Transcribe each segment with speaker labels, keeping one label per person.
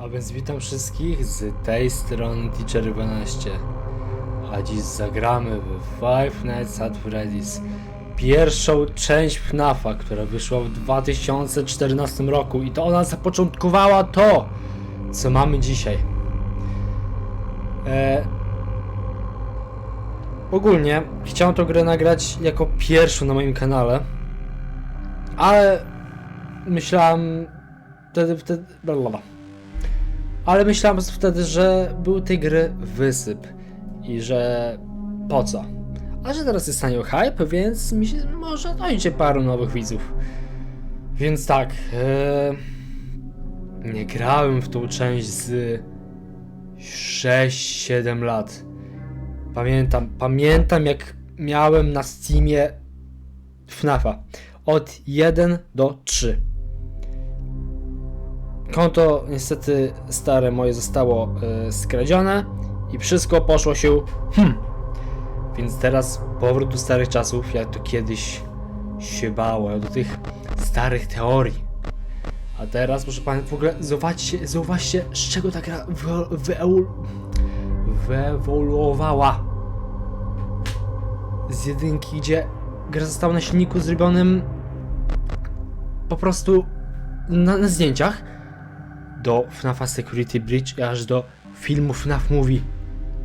Speaker 1: A więc witam wszystkich z tej strony Teacher 12 A dziś zagramy w Five Nights at Freddy's. Pierwszą część FNAFa, która wyszła w 2014 roku. I to ona zapoczątkowała to, co mamy dzisiaj. E... Ogólnie chciałem tą grę nagrać jako pierwszą na moim kanale. Ale myślałem wtedy, wtedy, blablabla. Ale myślałem wtedy, że był tej gry wysyp i że po co. A że teraz jest tanio hype, więc mi się może dojdzie paru nowych widzów. Więc tak, e, nie grałem w tą część z 6-7 lat. Pamiętam, pamiętam jak miałem na Steamie FNAFa od 1 do 3. Konto niestety stare moje zostało e, skradzione i wszystko poszło się hmm. Więc teraz powrót do starych czasów, jak to kiedyś się bało, do tych starych teorii. A teraz, proszę Państwa, w ogóle zauważcie z czego ta gra wyewoluowała. Z jedynki, gdzie gra została na silniku zrobionym po prostu na, na zdjęciach do FNAFa Security Bridge aż do filmu FNAF Movie.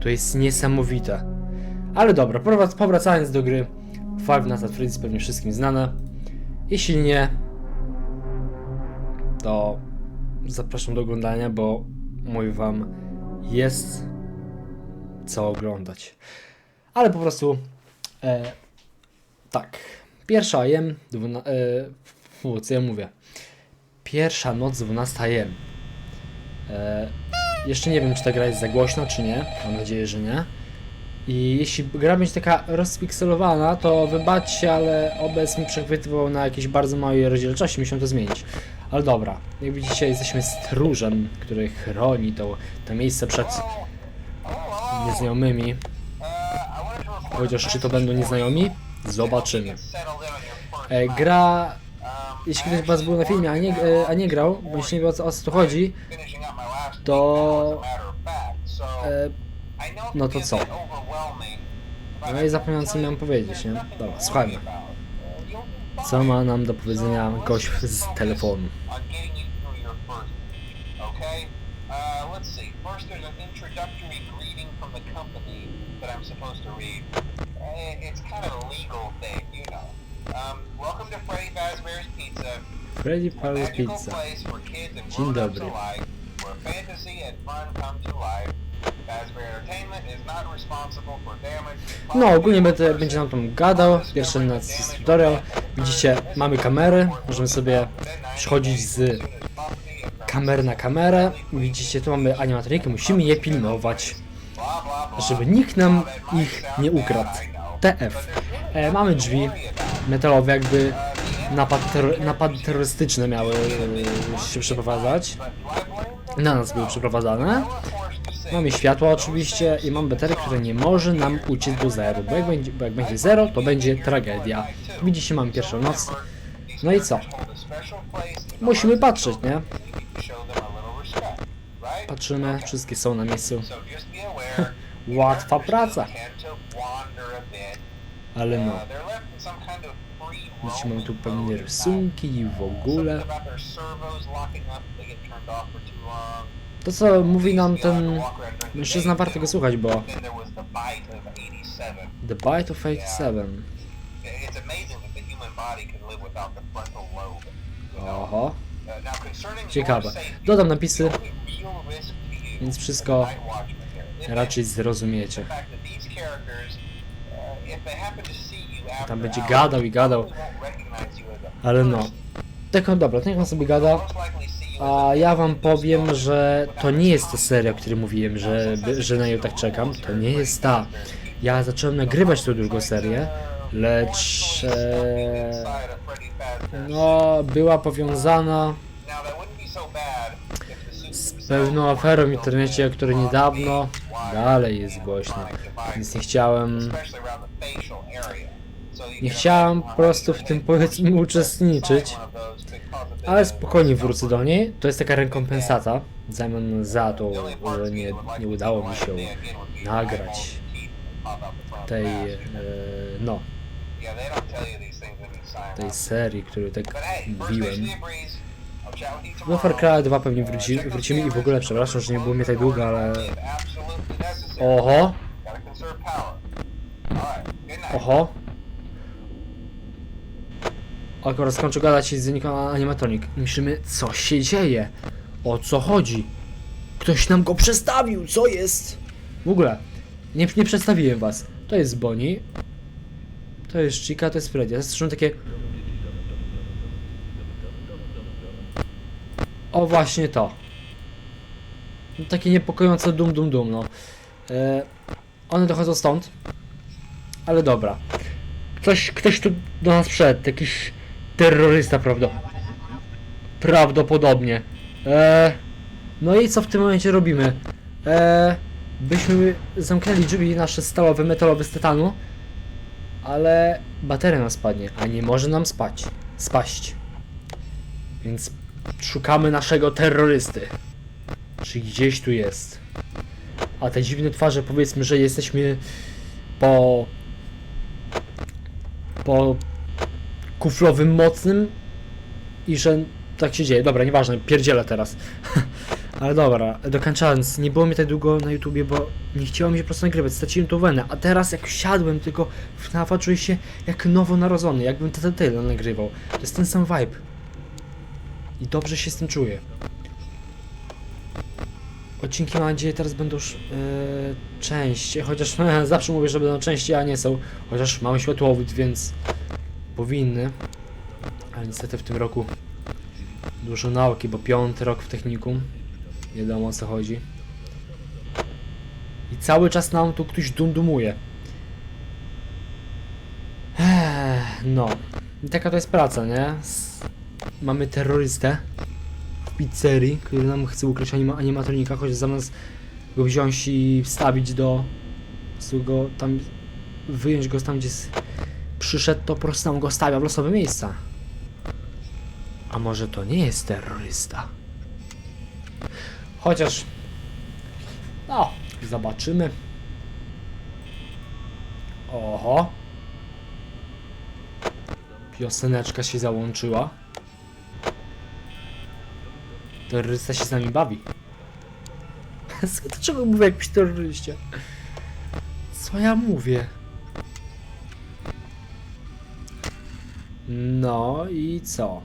Speaker 1: To jest niesamowite. Ale dobra, powrac- powracając do gry Five Nights at Freddy's pewnie wszystkim znane. Jeśli nie, to zapraszam do oglądania, bo mówię wam, jest co oglądać. Ale po prostu e, tak. Pierwsza jem, dwuna, e, co ja mówię? Pierwsza noc 12 jem. E, jeszcze nie wiem, czy ta gra jest za głośna, czy nie. Mam nadzieję, że nie. I jeśli gra będzie taka rozpikselowana, to wybaczcie, ale OBS mi przechwytywał na jakiejś bardzo małej rozdzielczości, musimy to zmienić. Ale dobra, jak widzicie, jesteśmy stróżem, który chroni to, to miejsce przed nieznajomymi. Chociaż czy to będą nieznajomi? Zobaczymy. E, gra, jeśli ktoś z Was był na filmie, a nie, e, a nie grał, bo nie wie o co, o co tu chodzi, to... E, no to co? No i zapomniałem co miałem powiedzieć, nie? Dobra, słuchajmy. Co ma nam do powiedzenia gość z telefonu?
Speaker 2: Uh, Freddy Fazbear's Pizza,
Speaker 1: Dzień dobry.
Speaker 2: Where fantasy and fun come to life.
Speaker 1: No, ogólnie będę, będzie nam tam gadał. Pierwszy nas jest tutorial. Widzicie, mamy kamery. Możemy sobie przechodzić z kamery na kamerę. Widzicie, tu mamy animatronikę. Musimy je pilnować, żeby nikt nam ich nie ukradł. TF. E, mamy drzwi metalowe, jakby napad, terro- napady terrorystyczne miały e, się przeprowadzać. Na nas były przeprowadzane. Mamy światło oczywiście i mam baterię, która nie może nam uciec do zero, bo jak będzie, bo jak będzie zero, to będzie tragedia. Widzicie, mamy pierwszą noc. No i co? Musimy patrzeć, nie? Patrzymy, wszystkie są na miejscu. Łatwa praca, ale no. Widzicie, mamy tu pewne rysunki i w ogóle. To co mówi nam ten mężczyzna, warto go słuchać, bo The Bite of 87.
Speaker 2: It's amazing that the human body can live without the frontal lobe. you know?
Speaker 1: Oho, ciekawe. Dodam napisy, więc wszystko raczej zrozumiecie.
Speaker 2: To
Speaker 1: Tam będzie gadał i gadał, ale no. Tak, dobra, niech on sobie gada. A ja wam powiem, że to nie jest ta seria, o której mówiłem, że, że na nią tak czekam. To nie jest ta. Ja zacząłem nagrywać tą drugą serię, lecz e, no, była powiązana z pewną aferą w internecie, która niedawno dalej jest głośna. Więc nie chciałem, nie
Speaker 2: imagine
Speaker 1: po prostu w tym powiedzmy uczestniczyć. Ale spokojnie wrócę do niej. To jest taka rekompensata w zamian za to, że nie, nie udało mi się nagrać tej, e, no, tej serii, której tak mówiłem. Do Far Cry 2 pewnie wróci, wrócimy i w ogóle przepraszam, że nie było mnie tak długo, ale... Oho, oho. Akurat skończę gadać i znika animatronik. Myślimy, co się dzieje? O co chodzi? Ktoś nam go przestawił, co jest? W ogóle, nie, nie przedstawiłem was. To jest Bonnie. To jest Chica, to jest Freddy. Są takie... O, właśnie to. No, Takie niepokojące dum dum dum, no. E, one dochodzą stąd. Ale dobra. Ktoś, ktoś tu do nas wszedł, jakiś terrorysta, prawda? Prawdopodobnie. E, no i co w tym momencie robimy? E, byśmy zamknęli drzwi nasze stalowe, metalowe z tytanu, ale bateria nam spadnie, a nie może nam spać, spaść. Więc szukamy naszego terrorysty. Czy gdzieś tu jest? A te dziwne twarze, powiedzmy, że jesteśmy po po kuflowym mocnym i że tak się dzieje. Dobra, nieważne, pierdzielę teraz. Ale dobra, dokończając, nie było mi tak długo na YouTubie, bo nie chciało mi się po prostu nagrywać, straciłem tą wenę, a teraz jak siadłem tylko w FNAFa czuję się jak nowonarodzony, jakbym tyle nagrywał. To jest ten sam vibe. I dobrze się z tym czuję. Odcinki mam nadzieję teraz będą już yy, częściej, chociaż zawsze mówię, że będą częściej, a nie są. Chociaż mamy światłowód, więc powinny. Ale niestety w tym roku dużo nauki, bo piąty rok w technikum. Nie wiadomo o co chodzi. I cały czas nam tu ktoś dundumuje. No. I taka to jest praca, nie? Mamy terrorystę w pizzerii, który nam chce ukraść anima animatronika, choć zamiast go wziąć i wstawić do... Go tam... Wyjąć go tam, gdzie s- przyszedł, to po prostu nam go stawia w losowe miejsca. A może to nie jest terrorysta? Chociaż... No, zobaczymy. Oho. Pioseneczka się załączyła. Terrorysta się z nami bawi. Dlaczego mówię jakimś terroryście? Co ja mówię? No i co?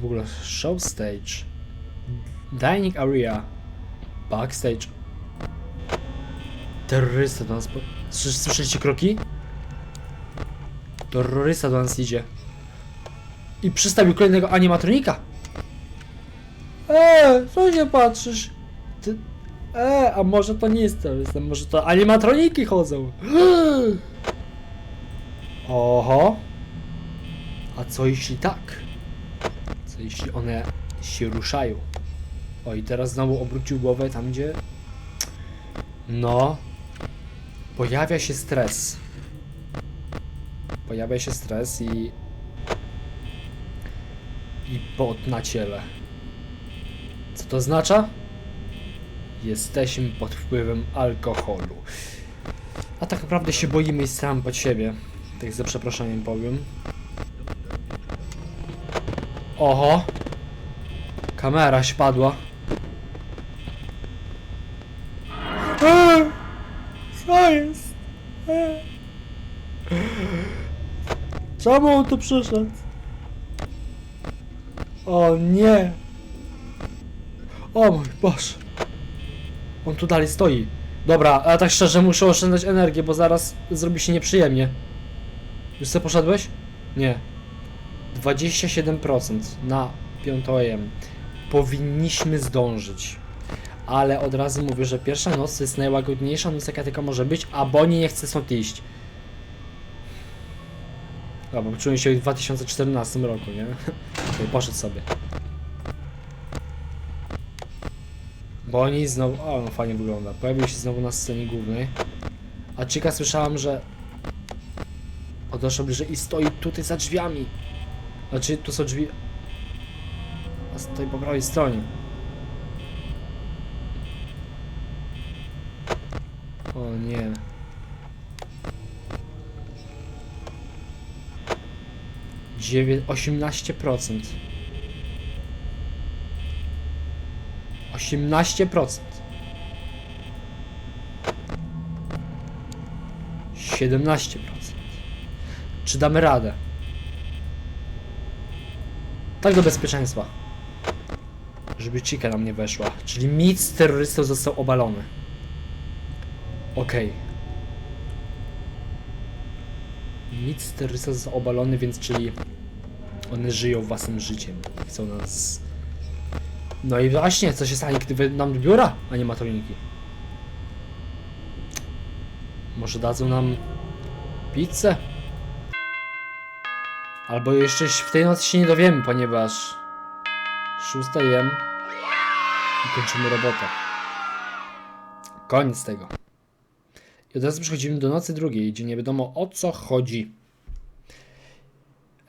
Speaker 1: W ogóle show stage. Dining area. Backstage. Terrorysta do nas. Słyszeliście kroki? Terrorysta do nas idzie. I przystawił kolejnego animatronika. Eee, co się patrzysz? Ty... Eee, a może to nie jest terrorysta, może to animatroniki chodzą. Oho. A co jeśli tak? Co jeśli one się ruszają? O i teraz znowu obrócił głowę tam gdzie... No... Pojawia się stres. Pojawia się stres i... I pot na ciele. Co to oznacza? Jesteśmy pod wpływem alkoholu. A tak naprawdę się boimy i sam pod siebie. Tak za przeproszeniem powiem. Oho! Kamera się padła. Eee, Co jest? Eee. Czemu on tu przyszedł? O nie! O mój Boże! On tu dalej stoi. Dobra, ale tak szczerze muszę oszczędzać energię, bo zaraz zrobi się nieprzyjemnie. Już co poszedłeś? Nie. 27% na 5 AM. Powinniśmy zdążyć. Ale od razu mówię, że pierwsza noc jest najłagodniejsza noc jaka tylko może być, a Bonnie nie chce stąd iść. Dobra, czułem się w 2014 roku, nie? Okej, poszedł sobie. Bonnie znowu... O, no fajnie wygląda. Pojawił się znowu na scenie głównej. A Chica słyszałam, że... Odeszła bliżej i stoi tutaj za drzwiami. Znaczy, tu są drzwi A stoi po prawej stronie. O nie. Dziewię... 18%. 18%. 17%. Czy damy radę? Tak do bezpieczeństwa. Żeby Chica nam nie weszła. Czyli mit z terrorystą został obalony. Okej. Mit z terrorystą został obalony, więc czyli one żyją własnym życiem. Chcą nas... No i właśnie, co się stanie, gdy nam do biura animatroniki? Może dadzą nam pizzę? Albo jeszcze w tej nocy się nie dowiemy, ponieważ 6 jem i kończymy robotę. Koniec tego. I od razu przechodzimy do nocy drugiej, gdzie nie wiadomo o co chodzi.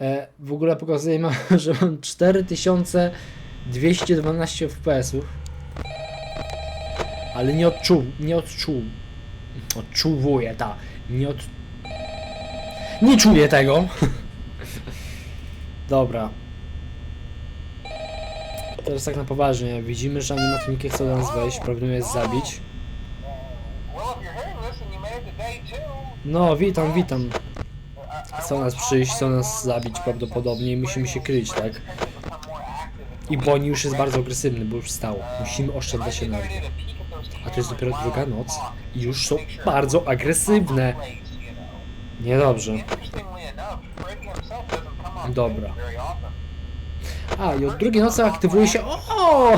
Speaker 1: E, w ogóle pokazuję, że mam 4212 FPS-ów. Ale nie odczuł, nie odczuł. Odczuwuję, ta. Nie od... Nie czuję tego. Dobra. Teraz tak na poważnie. Widzimy, że animatroniki chcą nas wejść. Prawdą jest zabić. No, witam, witam. Chcą nas przyjść, chcą nas zabić prawdopodobnie i musimy się kryć, tak? I Boni już jest bardzo agresywny, bo już wstał. Musimy oszczędzać energię. A to jest dopiero druga noc i już są bardzo agresywne. Niedobrze. Dobra. A, i od drugiej nocy aktywuje się... O!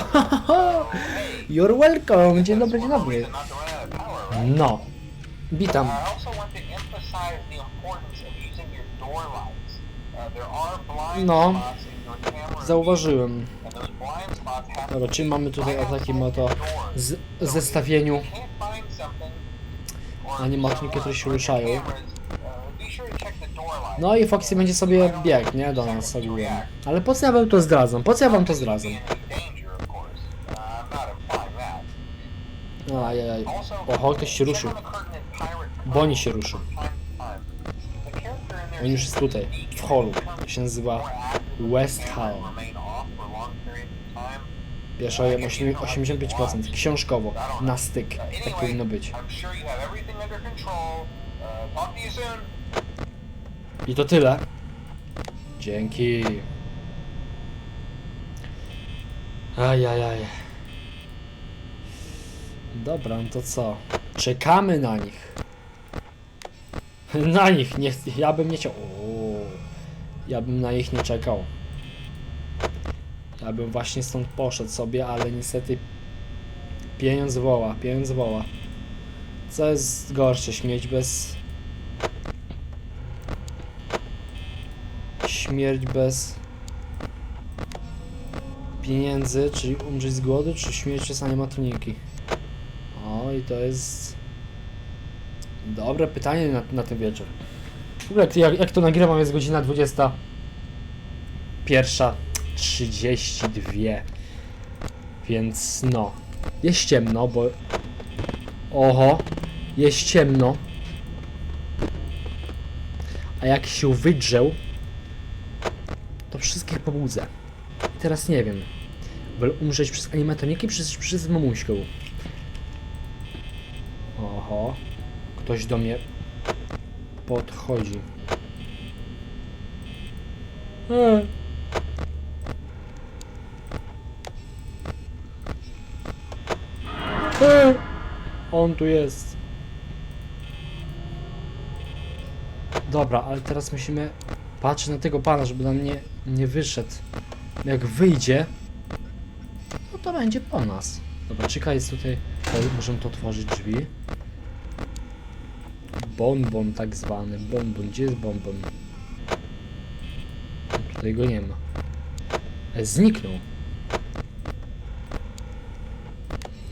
Speaker 1: You're welcome! Dzień dobry, dzień dobry. No. Witam.
Speaker 2: Uh,
Speaker 1: No. Zauważyłem. Dobra, czyli mamy tutaj o takim oto z zestawieniu animatroniki, które się ruszają. No i Foxy będzie sobie biegł, nie? Do nas ogółem. Ale po co ja wam to zdradzam? Po co ja wam to zdradzam? Ajajaj. Oho, ktoś się ruszył. Boni się ruszył. On już jest tutaj, w hallu. To się nazywa West Hall. jem 85%. Książkowo. Na styk. Tak powinno być. I to tyle. Dzięki. Ajajaj. Dobra, no to co? Czekamy na nich. Na nich, nie, ja bym nie chciał. O, ja bym na nich nie czekał. Ja bym właśnie stąd poszedł sobie, ale niestety pieniądz woła, pieniądz woła. Co jest gorsze, śmieć bez śmierć bez pieniędzy, czyli umrzeć z głodu, czy śmierć przez animatroniki? O, i to jest dobre pytanie na, na ten wieczór. W ogóle, jak, jak to nagrywam, jest godzina 20. Pierwsza 32. Więc no, jest ciemno, bo oho, jest ciemno. A jak się wszystkich pobudzę. Teraz nie wiem. Wolę umrzeć przez animatroniki, czy przez, przez mamuśkę? Oho. Ktoś do mnie podchodzi. E. E. On tu jest. Dobra, ale teraz musimy patrzeć na tego pana, żeby nam nie, nie wyszedł. Jak wyjdzie, no to będzie po nas. Dobra, Chica jest tutaj. Możemy to otworzyć drzwi. Bonbon tak zwany. Bonbon. Gdzie jest bonbon? Tutaj go nie ma. E, zniknął.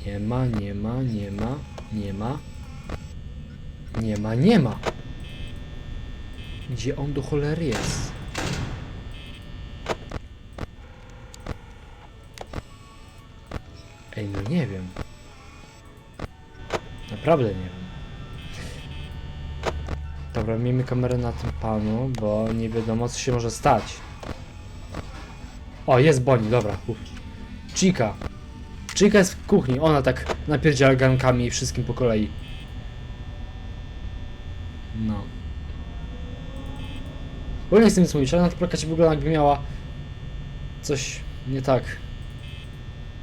Speaker 1: Nie ma, nie ma, nie ma, nie ma. Nie ma, nie ma. Gdzie on do cholery jest? Ej, no nie wiem. Naprawdę nie wiem. Dobra, miejmy kamerę na tym panu, bo nie wiadomo co się może stać. O, jest Bonnie, dobra. Uf. Chica. Chica jest w kuchni, ona tak napierdziela gankami i wszystkim po kolei. No. Bo nie chcę nic mówić, ale na to plakacie wygląda jakby miała coś nie tak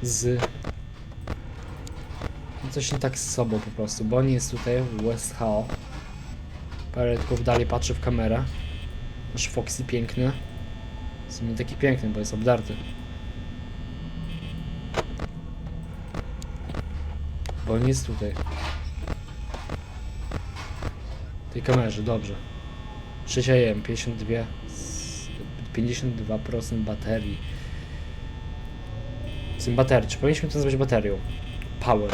Speaker 1: z... Coś nie tak z sobą po prostu, bo nie jest tutaj West Hall. Parę tylko w dalej patrzy w kamerę. Nasz Foxy piękny. W sumie taki piękny, bo jest obdarty. Bo on jest tutaj. W tej kamerze, dobrze. 6 AM, 52 s- 52% baterii. Z tym baterii, czy powinniśmy to nazwać baterią? Power.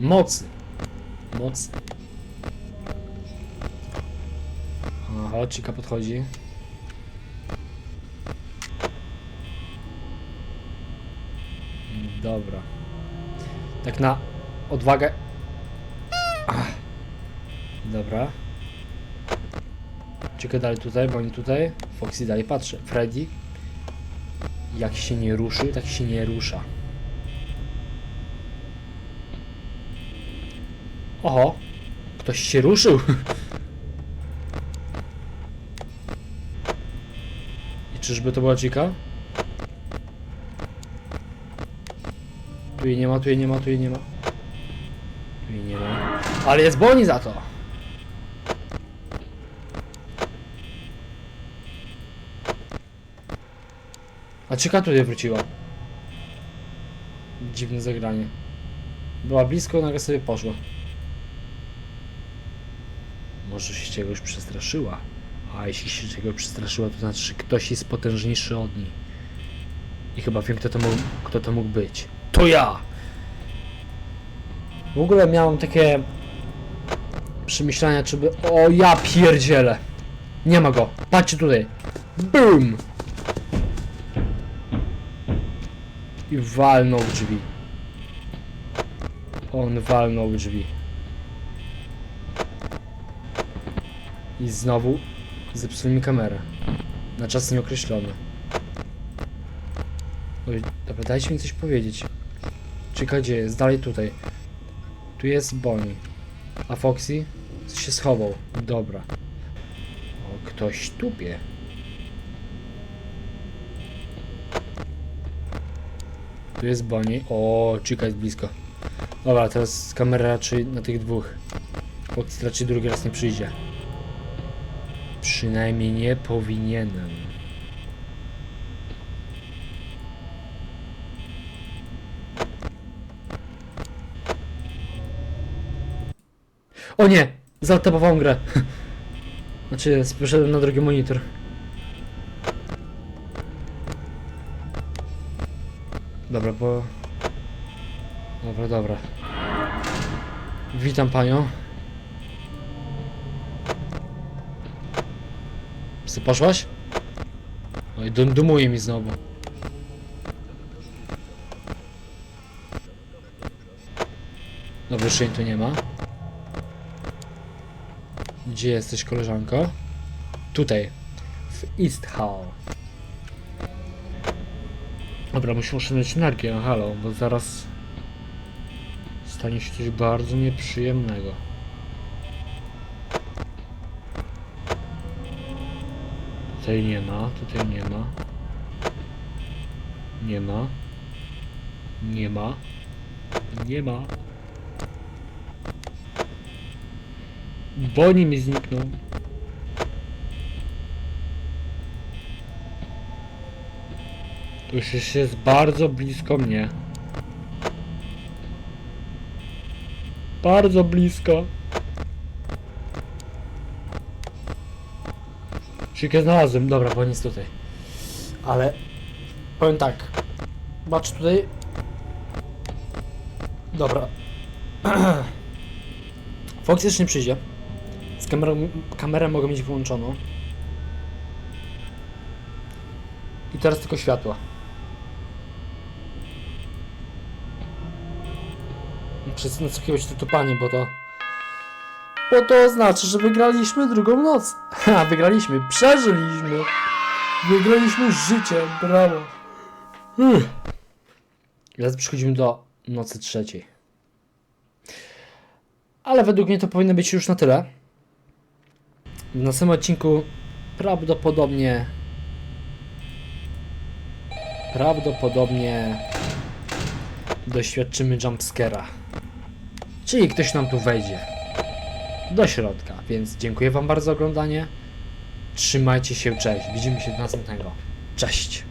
Speaker 1: Mocy. Mocy. Aha, Chica podchodzi. Dobra. Tak na odwagę. Ach. Dobra. Chica dalej tutaj, bo oni tutaj. Foxy dalej patrzy. Freddy. Jak się nie ruszy, tak się nie rusza. Oho. Ktoś się ruszył. I czyżby to była Chica? Tu jej nie ma, tu jej nie ma, tu jej nie ma. Tu jej nie ma. Ale jest Bonnie za to! A Chica tutaj wróciła. Dziwne zagranie. Była blisko, nagle sobie poszła. Może się czegoś przestraszyła. A jeśli się czegoś przestraszyła, to znaczy, że ktoś jest potężniejszy od niej. I chyba wiem, kto to mógł, kto to mógł być. To ja! W ogóle miałem takie przemyślenia, czy by... O, ja pierdzielę! Nie ma go! Patrzcie tutaj! BOOM! I walnął w drzwi. On walnął w drzwi. I znowu zepsuli mi kamerę. Na czas nieokreślony. Oj, dobra, dajcie mi coś powiedzieć. Czeka gdzie jest? Dalej tutaj. Tu jest Bonnie. A Foxy? się schował. Dobra. O, ktoś tupie. Tu jest Bonnie. O, Chica jest blisko. Dobra, teraz kamera raczej na tych dwóch. Foxy raczej drugi raz nie przyjdzie. Przynajmniej nie powinienem. O nie! Zaltabowałem grę. Znaczy, przeszedłem na drugi monitor. Dobra, bo... Dobra, dobra. Witam panią. Ty poszłaś? Oj, dum dumuje mi znowu. Dobrze, jej tu nie ma. Gdzie jesteś, koleżanko? Tutaj. W East Hall. Dobra, musimy oszczędzać energię, halo, bo zaraz stanie się coś bardzo nieprzyjemnego. Tutaj nie ma, tutaj nie ma. Nie ma. Nie ma. Nie ma. Boni mi zniknął. To już jest- jest bardzo blisko mnie. Bardzo blisko. Chikę znalazłem, dobra, bo nic tutaj. Ale powiem tak. Patrz tutaj. Dobra. Fox jeszcze nie przyjdzie. Z kamerą, kamerę mogę mieć wyłączoną. I teraz tylko światła. przez nasłuchiwać to tupanie, bo to... Bo to znaczy, że wygraliśmy drugą noc. Ha, wygraliśmy, przeżyliśmy. Wygraliśmy życie, brawo. Uff. Teraz przechodzimy do nocy trzeciej. Ale według mnie to powinno być już na tyle. W następnym odcinku prawdopodobnie prawdopodobnie doświadczymy jumpscare'a. Czyli ktoś nam tu wejdzie do środka. Więc dziękuję Wam bardzo za oglądanie. Trzymajcie się, cześć. Widzimy się do następnego. Cześć.